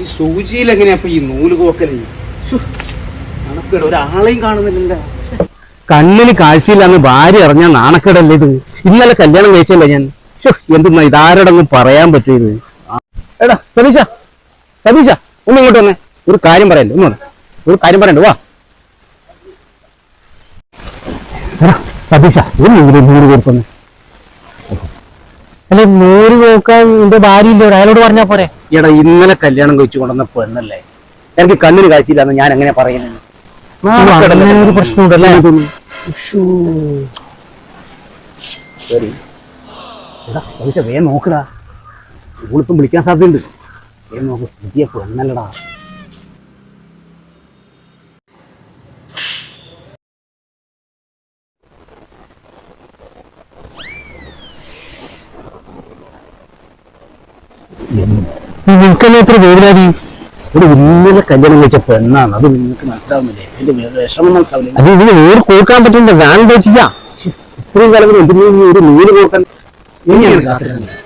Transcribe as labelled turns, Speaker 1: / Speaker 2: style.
Speaker 1: ഈ സൂചിയിൽ എങ്ങനെയാ ഈ നൂൽ കോക്കൽ ഒരാളെയും കാണുന്നില്ല കണ്ണിന് കാഴ്ചയില്ലാന്ന് ഭാര്യ അറിഞ്ഞാൽ നാണക്കേടല്ലേ ഇത്? ഇന്നലെ കല്യാണം കഴിച്ചല്ലേ ഞാൻ? എന്തുന്നാ ഇതാരോടൊന്നും പറയാൻ പറ്റിയത്? എടാ സതീഷ സതീഷ ഒന്ന് ഇങ്ങോട്ട് വന്നേ. ഒരു കാര്യം പറയല്ലേ? ഒന്നോട് ഒരു കാര്യം പറയണ്ട? വാ. സതീഷ നൂറ് നൂറ് കൊടുക്കുന്നു
Speaker 2: അല്ലെ നൂറ് നോക്കാൻ എന്റെ ഭാര്യ ഇല്ല അയാളോട് പറഞ്ഞാ പോരെ.
Speaker 1: എടാ ഇന്നലെ കല്യാണം കഴിച്ചു കൊണ്ടുവന്ന പെണ്ണല്ലേ? എനിക്ക് കണ്ണിന് കാഴ്ചയില്ലാന്ന് ഞാൻ എങ്ങനെ പറയുന്നത്
Speaker 2: ഒരു പ്രശ്നമുണ്ടല്ലേ
Speaker 1: വേഗം നോക്കടാ ഇവളിപ്പം വിളിക്കാൻ സാധ്യതയുണ്ട്. വേ നോക്ക് പുതിയ പെണ്ണല്ലടാ.
Speaker 2: നിങ്ങൾക്ക് എത്ര വേവലാതി
Speaker 1: ഒരു ഇന്നലെ കല്യാണം കഴിച്ച പെണ്ണാണ്. അത് നിങ്ങൾക്ക് മനസ്സിലാവുന്നില്ലേ എന്റെ വിഷമം മനസ്സിലാവില്ല
Speaker 2: അത് ഇതിന് നൂറ് കൊടുക്കാൻ പറ്റുന്നുണ്ട് ഞാൻ എന്താ ചെയ്യാ
Speaker 1: ഇത്രയും കാലം എന്തിനു ഒരു നീര് കൊടുക്കാൻ ഇനിയാണ് കാത്തിരുന്നത്.